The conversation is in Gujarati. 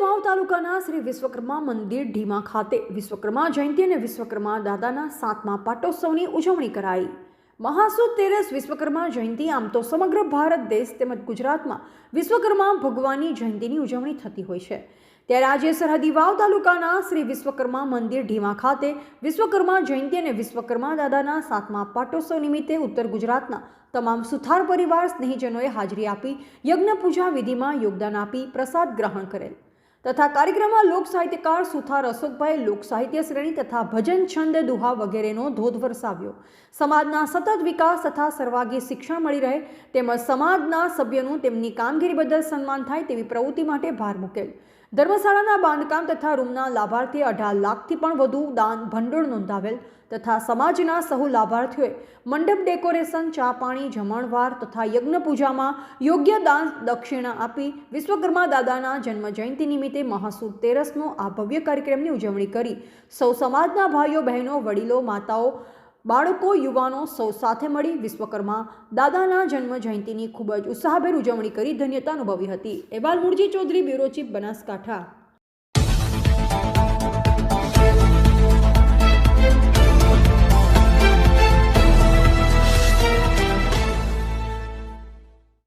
તાલુકાના શ્રી વિશ્વકર્મા મંદિર ઢીમા ખાતે વિશ્વકર્મા જયંતિ અને વિશ્વકર્મા દાદાના સાતમા પાટોત્સવની ઉજવણી કરાઈ. મહાસુદ તેરસ વિશ્વકર્મા જયંતિ આમ તો સમગ્ર ભારત દેશ તેમજ ગુજરાતમાં વિશ્વકર્મા ભગવાનની જયંતિની ઉજવણી થતી હોય છે. ત્યારે આજે સરહદી વાવ તાલુકાના શ્રી વિશ્વકર્મા મંદિર ઢીમા ખાતે વિશ્વકર્મા જયંતિ અને વિશ્વકર્મા દાદાના સાતમા પાટોત્સવ નિમિત્તે ઉત્તર ગુજરાતના તમામ સુથાર પરિવાર સ્નેહીજનોએ હાજરી આપી યજ્ઞ પૂજા વિધિમાં યોગદાન આપી પ્રસાદ ગ્રહણ કરેલ. તથા કાર્યક્રમમાં લોક સાહિત્યકાર સુથાર અશોકભાઈ, લોક સાહિત્ય શ્રેણી તથા ભજન છંદ દુહા વગેરેનો ધોધ વરસાવ્યો. સમાજના સતત વિકાસ તથા સર્વાગી શિક્ષણ મળી રહે તેમજ સમાજના સભ્યોનું તેમની કામગીરી બદલ સન્માન થાય તેવી પ્રવૃત્તિ માટે ભાર મૂકેલ. ધર્મશાળાના બાંધકામ તથા રૂમના લાભાર્થીએ અઢાર લાખથી પણ વધુ દાન ભંડોળ નોંધાવેલ તથા સમાજના સહુ લાભાર્થીઓએ મંડપ ડેકોરેશન, ચા પાણી, જમણવાર તથા યજ્ઞ પૂજામાં યોગ્ય દાન દક્ષિણા આપી વિશ્વકર્મા દાદાના જન્મ જયંતિ નિમિત્તે મહાસુર તેરસનો આ ભવ્ય કાર્યક્રમની ઉજવણી કરી. સૌ સમાજના ભાઈઓ, બહેનો, વડીલો, માતાઓ, બાળકો, યુવાનો સૌ સાથે મળી વિશ્વકર્મા દાદાના જન્મ જયંતિની ખૂબ જ ઉત્સાહભેર ઉજવણી કરી ધન્યતા અનુભવી હતી. એવાલ મુરજી ચૌધરી બ્યુરો ચીફ બનાસકાંઠા.